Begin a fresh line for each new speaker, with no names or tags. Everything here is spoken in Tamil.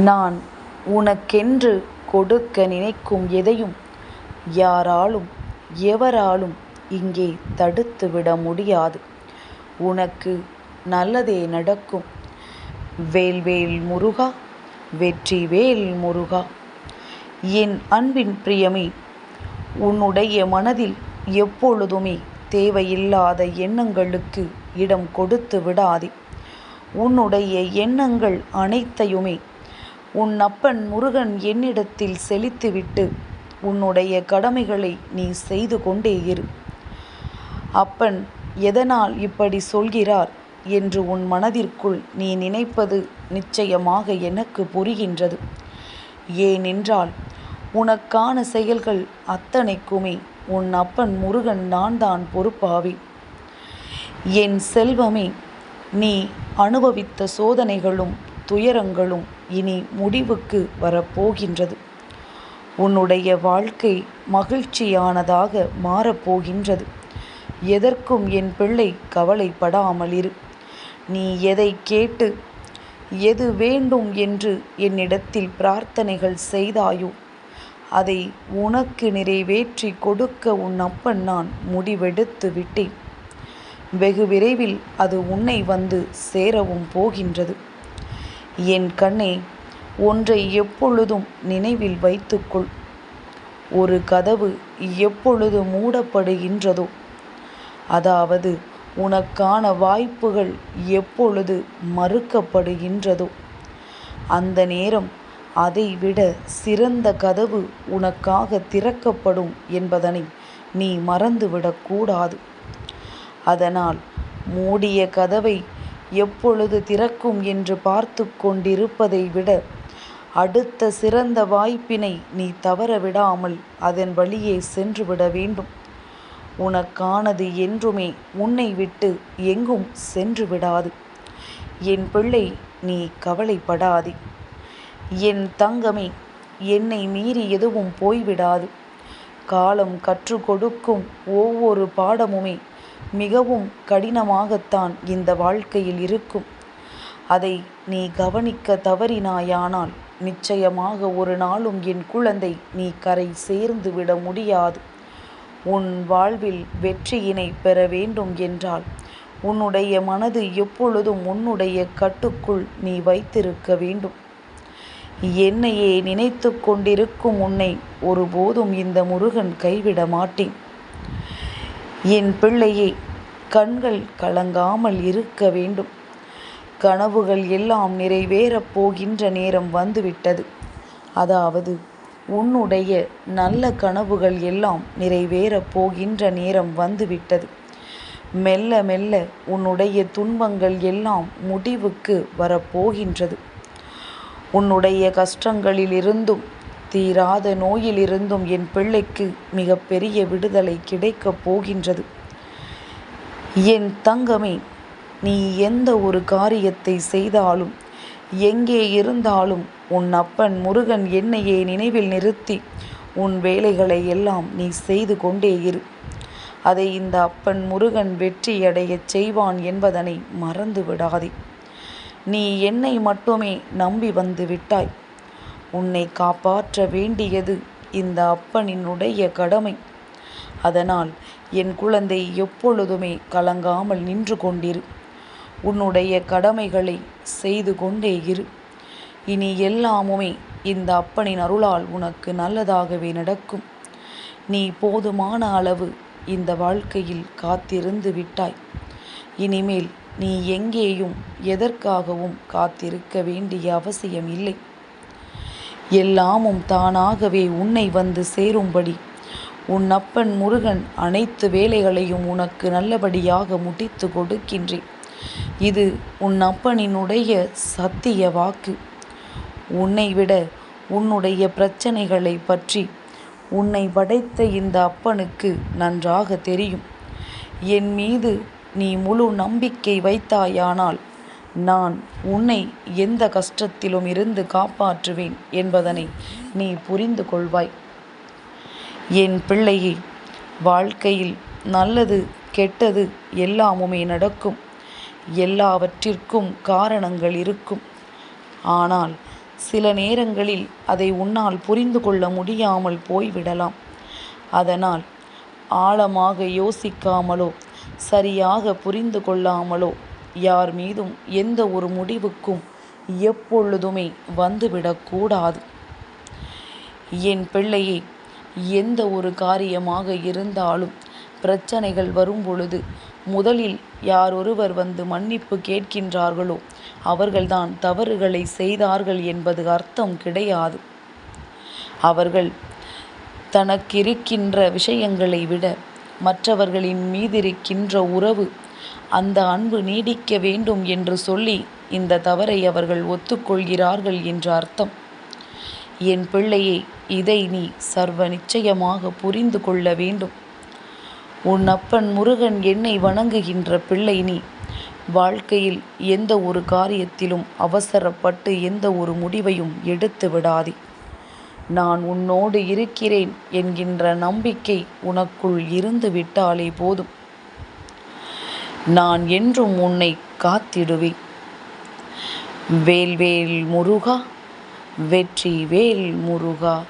நான் உனக்கென்று கொடுக்க நினைக்கும் எதையும் யாராலும் எவராலும் இங்கே தடுத்துவிட முடியாது. உனக்கு நல்லதே நடக்கும். வேல்வேல் முருகா முருகா வெற்றிவேல் முருகா! என் அன்பின் பிரியமே உன்னுடைய மனதில் எப்பொழுதுமே தேவையில்லாத எண்ணங்களுக்கு இடம் கொடுத்து விடாதே. உன்னுடைய எண்ணங்கள் அனைத்தையுமே உன் அப்பன் முருகன் என்னிடத்தில் செலுத்திவிட்டு உன்னுடைய கடமைகளை நீ செய்து கொண்டே இரு. அப்பன் எதனால் இப்படி சொல்கிறார் என்று உன் மனதிற்குள் நீ நினைப்பது நிச்சயமாக எனக்கு புரிகின்றது. ஏனென்றால் உனக்கான செயல்கள் அத்தனைக்குமே உன் அப்பன் முருகன் நான் தான் பொறுப்பாவி என் செல்வமே நீ அனுபவித்த சோதனைகளும் துயரங்களும் இனி முடிவுக்கு வரப்போகின்றது. உன்னுடைய வாழ்க்கை மகிழ்ச்சியானதாக மாறப்போகின்றது. எதற்கும் என் பிள்ளை கவலைப்படாமல் இரு. நீ எதை கேட்டு எது வேண்டும் என்று என்னிடத்தில் பிரார்த்தனைகள் செய்தாயோ அதை உனக்கு நிறைவேற்றிக் கொடுக்க உன் அப்பன் நான் முடிவெடுத்து விட்டேன். வெகு விரைவில் அது உன்னை வந்து சேரவும் போகின்றது. என் கண்ணே ஒன்றை எப்பொழுதும் நினைவில் வைத்துக்கொள். ஒரு கதவு எப்பொழுது மூடப்படுகின்றதோ அதாவது உனக்கான வாய்ப்புகள் எப்பொழுது மறுக்கப்படுகின்றதோ அந்த நேரம் அதைவிட சிறந்த கதவு உனக்காக திறக்கப்படும் என்பதனை நீ மறந்துவிடக்கூடாது அதனால் மூடிய கதவை எப்பொழுது திறக்கும் என்று பார்த்து கொண்டிருப்பதை விட அடுத்த சிறந்த வாய்ப்பினை நீ தவற விடாமல் அதன் வழியே சென்றுவிட வேண்டும். உனக்கானது என்றுமே உன்னை விட்டு எங்கும் சென்று விடாது. என் பிள்ளை நீ கவலைப்படாதே. என் தங்கமே என்னை மீறி எதுவும் போய்விடாது. காலம் கற்றுக் கொடுக்கும் ஒவ்வொரு பாடமுமே மிகவும் கடினமாகத்தான் இந்த வாழ்க்கையில் இருக்கும். அதை நீ கவனிக்க தவறினாயானால் நிச்சயமாக ஒரு நாளும் என் குழந்தை நீ கரை சேர்ந்து விட முடியாது. உன் வாழ்வில் வெற்றியினை பெற வேண்டும் என்றால் உன்னுடைய மனது எப்பொழுதும் உன்னுடைய கட்டுக்குள் நீ வைத்திருக்க வேண்டும். என்னையே நினைத்து கொண்டிருக்கும் உன்னை ஒருபோதும் இந்த முருகன் கைவிட மாட்டேன். என் பிள்ளையே கண்கள் கலங்காமல் இருக்க வேண்டும். கனவுகள் எல்லாம் நிறைவேறப் போகின்ற நேரம் வந்துவிட்டது. அதாவது உன்னுடைய நல்ல கனவுகள் எல்லாம் நிறைவேறப் போகின்ற நேரம் வந்துவிட்டது. மெல்ல மெல்ல உன்னுடைய துன்பங்கள் எல்லாம் முடிவுக்கு வரப்போகின்றது. உன்னுடைய கஷ்டங்களிலிருந்தும் தீராத நோயிலிருந்தும் என் பிள்ளைக்கு மிகப்பெரிய விடுதலை கிடைக்கப் போகின்றது. என் தங்கமே நீ எந்த ஒரு காரியத்தை செய்தாலும் எங்கே இருந்தாலும் உன் அப்பன் முருகன் என்னையே நினைவில் நிறுத்தி உன் வேலைகளை எல்லாம் நீ செய்து கொண்டே இரு. அதை இந்த அப்பன் முருகன் வெற்றியடையச் செய்வான் என்பதனை மறந்து விடாதே. நீ என்னை மட்டுமே நம்பி வந்து விட்டாய். உன்னை காப்பாற்ற வேண்டியது இந்த அப்பனினுடைய கடமை. அதனால் என் குழந்தை எப்பொழுதுமே கலங்காமல் நின்று கொண்டிரு. உன்னுடைய கடமைகளை செய்து கொண்டே இரு. இனி எல்லாமுமே இந்த அப்பனின் அருளால் உனக்கு நல்லதாகவே நடக்கும். நீ போதுமான அளவு இந்த வாழ்க்கையில் காத்திருந்து விட்டாய். இனிமேல் நீ எங்கேயும் எதற்காகவும் காத்திருக்க வேண்டிய அவசியம் இல்லை. எல்லாமும் தானாகவே உன்னை வந்து சேரும்படி உன் அப்பன் முருகன் அனைத்து வேலைகளையும் உனக்கு நல்லபடியாக முடித்துக் கொடுக்கின்றேன். இது உன் அப்பனினுடைய சத்திய வாக்கு. உன்னை விட உன்னுடைய பிரச்சனைகளைப் பற்றி உன்னை படைத்த இந்த அப்பனுக்கு நன்றாக தெரியும். என் மீது நீ முழு நம்பிக்கை வைத்தாயானால் நான் உன்னை எந்த கஷ்டத்திலும் இருந்து காப்பாற்றுவேன் என்பதனை நீ புரிந்து கொள்வாய். என் பிள்ளையே வாழ்க்கையில் நல்லது கெட்டது எல்லாமுமே நடக்கும். எல்லாவற்றிற்கும் காரணங்கள் இருக்கும். ஆனால் சில நேரங்களில் அதை உன்னால் புரிந்து கொள்ள முடியாமல் போய்விடலாம் அதனால் ஆழமாக யோசிக்காமலோ சரியாக புரிந்து கொள்ளாமலோ யார் மீதும் எந்த ஒரு முடிவுக்கும் எப்பொழுதுமே வந்துவிடக்கூடாது என் பிள்ளையே எந்த ஒரு காரியமாக இருந்தாலும் பிரச்சனைகள் வரும் பொழுது முதலில் யார் ஒருவர் வந்து மன்னிப்பு கேட்கின்றார்களோ அவர்கள்தான் தவறுகளை செய்தார்கள் என்பது அர்த்தம் கிடையாது. அவர்கள் தனக்கிருக்கின்ற விஷயங்களை விட மற்றவர்களின் மீதிருக்கின்ற உறவு அந்த அன்பு நீடிக்க வேண்டும் என்று சொல்லி இந்த தவறை அவர்கள் ஒத்துக்கொள்கிறார்கள் என்ற அர்த்தம். என் பிள்ளையே இதை நீ சர்வ நிச்சயமாக புரிந்து கொள்ள வேண்டும். உன் அப்பன் முருகன் என்னை வணங்குகின்ற பிள்ளை நீ. வாழ்க்கையில் எந்த ஒரு காரியத்திலும் அவசரப்பட்டு எந்த ஒரு முடிவையும் எடுத்து விடாதே. நான் உன்னோடு இருக்கிறேன் என்கின்ற நம்பிக்கை உனக்குள் இருந்து விட்டாலே போதும். நான் என்றும் உன்னை காத்திடுவேன். வேல்வேல் முருகா வெற்றி வேல் முருகா.